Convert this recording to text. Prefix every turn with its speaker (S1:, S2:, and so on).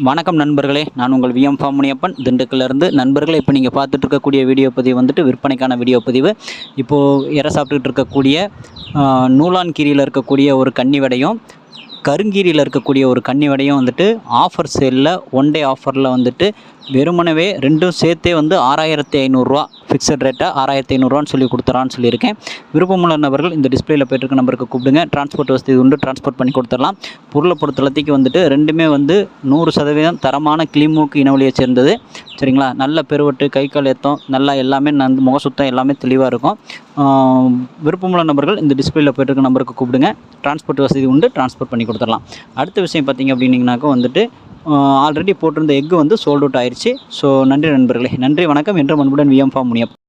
S1: வணக்கம் நண்பர்களே. நான் உங்கள் விஎம் ஃபாமுனியப்பன் திண்டுக்கல்லேருந்து நண்பர்களே இப்போ நீங்கள் பார்த்துட்டு இருக்கக்கூடிய வீடியோ பதிவு வந்துட்டு விற்பனைக்கான வீடியோ பதிவு. இப்போது இற சாப்பிட்டுட்டு இருக்கக்கூடிய ஆ, இருக்கக்கூடிய ஒரு கன்னி வடையும் கருங்கீரியில் இருக்கக்கூடிய ஒரு கன்னி வடையும் வந்துட்டு ஆஃபர் சேலில் ஒன் டே ஆஃபரில் வந்துட்டு வெறுமனவே ரெண்டும் சேர்த்தே வந்து ஆறாயிரத்தி ஐநூறுரூவா ஃபிக்ஸட் ரேட்டாக ஆறாயிரத்தி ஐநூறுரூவான்னு சொல்லி கொடுத்துறான்னு சொல்லியிருக்கேன். விருப்பமுள்ள நபர்கள் இந்த டிஸ்பிளேயில் போயிட்டு நம்பருக்கு கூப்பிடுங்க. டிரான்ஸ்போர்ட் வசதி உண்டு டிரான்ஸ்போர்ட் பண்ணி கொடுத்துடலாம். பொருளை பொறுத்தளத்துக்கு வந்துட்டு ரெண்டுமே வந்து நூறு சதவீதம் தரமான கிளிமூக்கு இனவழியை சேர்ந்தது. சரிங்களா? நல்ல பெருவட்டு கை கால் ஏத்தம் நல்லா எல்லாமே நந்து முகசுத்தம் எல்லாமே தெளிவாக இருக்கும். விருப்பமுள்ள நபர்கள் இந்த டிஸ்பிளேல போயிட்டு இருக்க நம்பருக்கு கூப்பிடுங்க. டிரான்ஸ்போர்ட் வசதி உண்டு டிரான்ஸ்போர்ட் பண்ணி கொடுத்துடலாம். அடுத்த விஷயம் பார்த்தீங்க அப்படின்னிங்கனாக்கா வந்துட்டு ஆல்ரெடி போட்டிருந்த எக்கு வந்து சோல்ட் அவுட் ஆயிடுச்சு ஸோ நன்றி நண்பர்களே. நன்றி வணக்கம். என்று மண்புடன் விஎம் ஃபார்ம் முனியப்